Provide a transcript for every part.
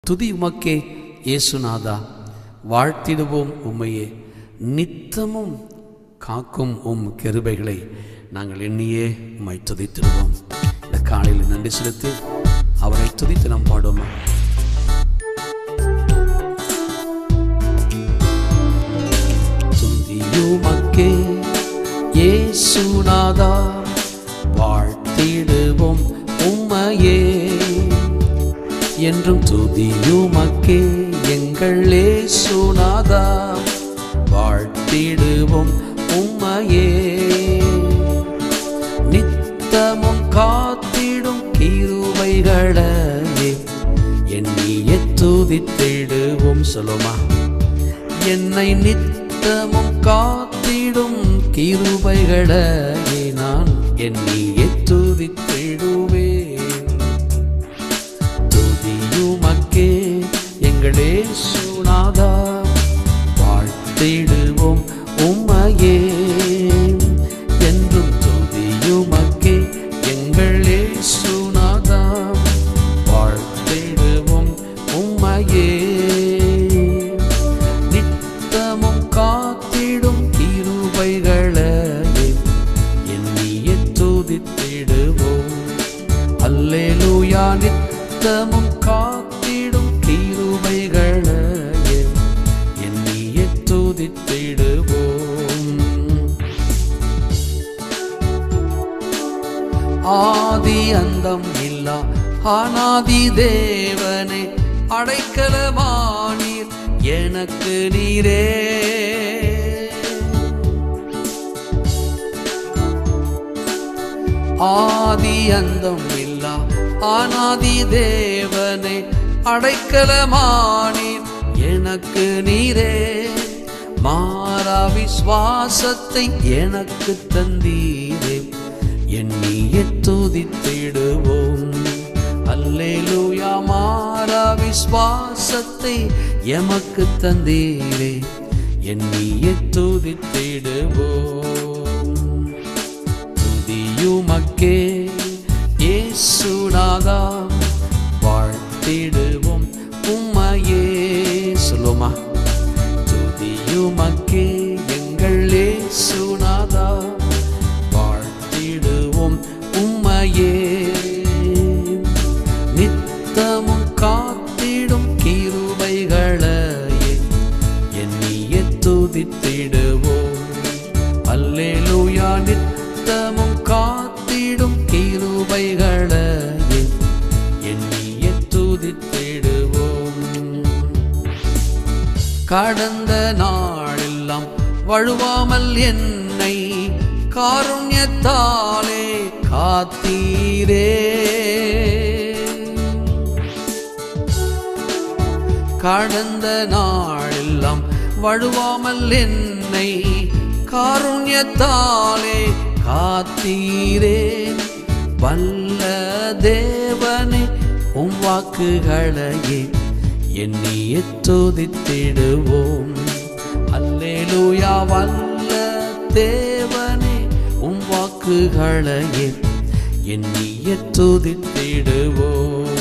துதி உமக்கே இயேசுநாதா. வாழ்த்திடுவோம் உம்மையே. நித்தமும் காக்கும் உம் கிருபைகளை நாங்கள் எண்ணியே உம்மை துதித்திடுவோம். இந்த காலையில் நன்றி செலுத்தி அவரை துதித்து நாம் பாடுவோம்? என்றும் துதியுமக்கே எங்கள் சுனாதா வாழ்த்திடுவோம் உம்மையே. நித்தமும் காத்திடும் கீருவைகளே எண்ணிய துதித்திடுவோம் சொல்லுமா. என்னை நித்தமும் காத்திடும் கிருபைகளே நான் எண்ணிய அந்தம் இல்லா. ஆனாதி தேவனே அடைக்கலமானீர். எனக்கு நீரே. ஆதி அந்தம் இல்லா. ஆனாதி தேவனே அடைக்கலமானீர். எனக்கு நீரே. மாறா விஸ்வாசத்தை எனக்கு தந்தீரே. எண்ணிய துதித்திடுவோம். அல்லேலூயா மாறா விஸ்வாசத்தை எமக்கு தந்தீரே. எண்ணிய துதித்திடுவோம். நித்தமும் காத்திடும் கிருபைகளே எண்ணிய துதித்திடுவோம் கடந்த நாளெல்லாம் வழுவாமல் என்னை காருண்யத்தாலே காத்தீரே. கடந்த நாளெல்லாம் வழுவாமல் என்னை காருண்யத்தாலே காத்தீரே. வல்ல தேவனே உம் வாக்குகளையே எண்ணிய துதித்திடுவோம் அல்லேலூயா வல்ல தேவனே உம் வாக்குகளையே எண்ணிய துதித்திடுவோம்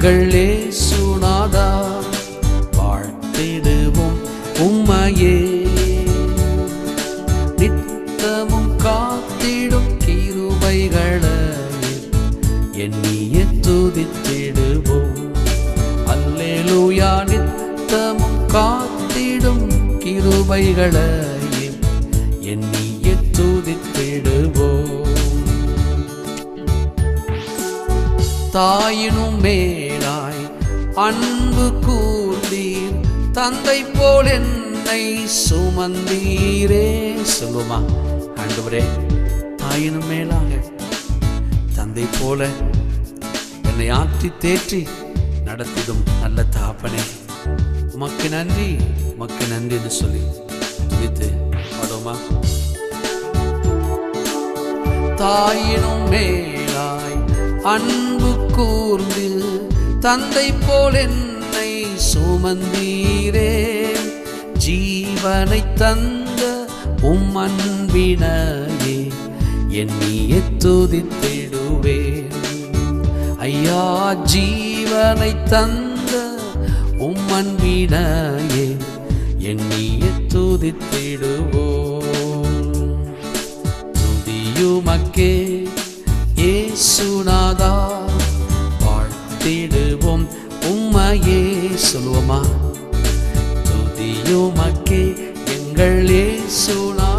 எங்கள் சுனாதா வாழ்த்திடுவோம் உம்மையே. நித்தமும் காத்திடும் கிருபைகளே எண்ணிய துதித்திடுவோம். அல்லேலூயா நித்தமும் காத்திடும் கிருபைகளே எண்ணிய துதித்திடுவோம். தாயினும் மேல் மேலாய் அன்பு கூர்ந்தீர். தந்தை போல் என்னை சுமந்தீரே. சொல்லுமா ஆண்டவரே தாயினும் மேலாக தந்தை போல என்னை ஆற்றி தேற்றி நடத்திடும் நல்ல தாப்பனே. உமக்கு நன்றி உமக்கு நன்றி என்று சொல்லி துணித்து பாடுமா தாயினும் மேலாய் அன்பு கூர்ந்து தந்தை போல் என்னை சுமந்தீரே. ஜீவனை தந்த உம் அன்பினே எண்ணிய துதித்திடுவேன். ஐயா ஜீவனை தந்த உம் அன்பினே எண்ணிய துதித்திடுவோம். துதியுமக்கே ஏசுநாதா தேடுவோம். உம்மையே சொல்லுவோமா? துதியுமக்கே எங்கள் ஏசுநாதா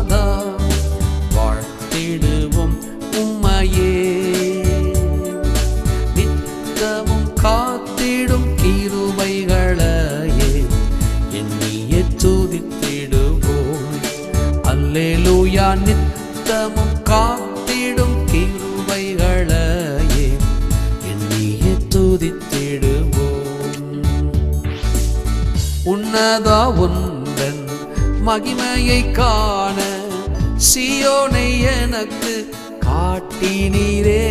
உன்னதா உந்தன் மகிமையை காண சியோனை எனக்கு காட்டினீரே.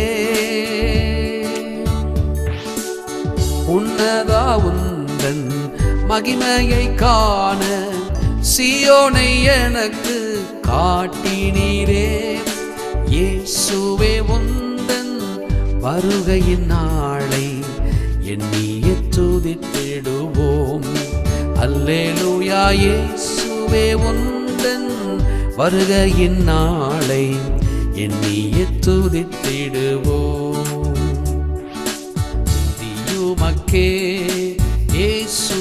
உன்னதா உந்தன் மகிமையை காண சியோனை எனக்கு காட்டினீரே. இயேசுவே உந்தன் வருகையின் நாளை எண்ணிய துதித்திடுவோம் அல்லேலூயா இயேசுவே உந்தன் வருகையின் நாளை எண்ணிய துதித்திடுவோம். துதியுமக்கே இயேசு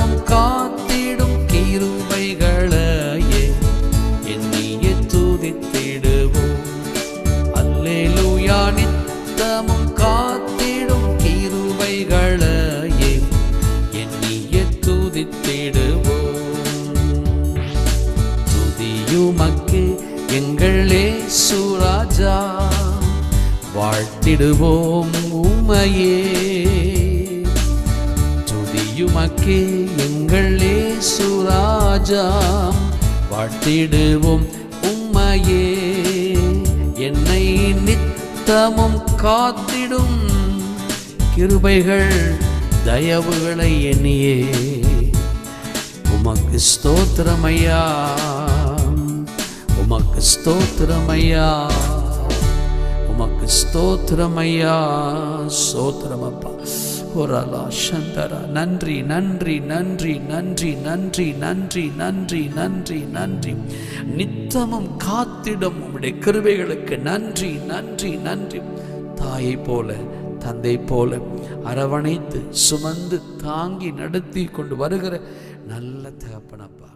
தினமும் காத்திடும் கிருபைகளையே. எண்ணிய துதித்திடுவோம். அல்லேலூயா நித்தமும் காத்திடும் கிருபைகளையே. எண்ணிய துதித்திடுவோம். துதியுமக்கு எங்களே சுராஜா வாழ்த்திடுவோம் உமையே. துதியுமக்கே எங்கள் சுராஜா வாழ்த்திடுவோம் உம்மையே. என்னை நித்தமும் காத்திடும். கிருபைகள் தயவுகளை எண்ணியே. உமக்கு ஸ்தோத்திரமையா உமக்கு ஸ்தோத்திரமையா உமக்கு ஸ்தோத்திரமையா ஸ்தோத்திரமப்பா ஒரலா சந்தரா நன்றி நன்றி நன்றி நன்றி நன்றி நன்றி நன்றி நன்றி நன்றி நித்தமும் காத்திடும் உம்முடைய கிருபைகளுக்கு நன்றி நன்றி நன்றி. தாயை போல தந்தை போல அரவணைத்து சுமந்து தாங்கி நடத்தி கொண்டு வருகிற நல்ல தகப்பனப்பா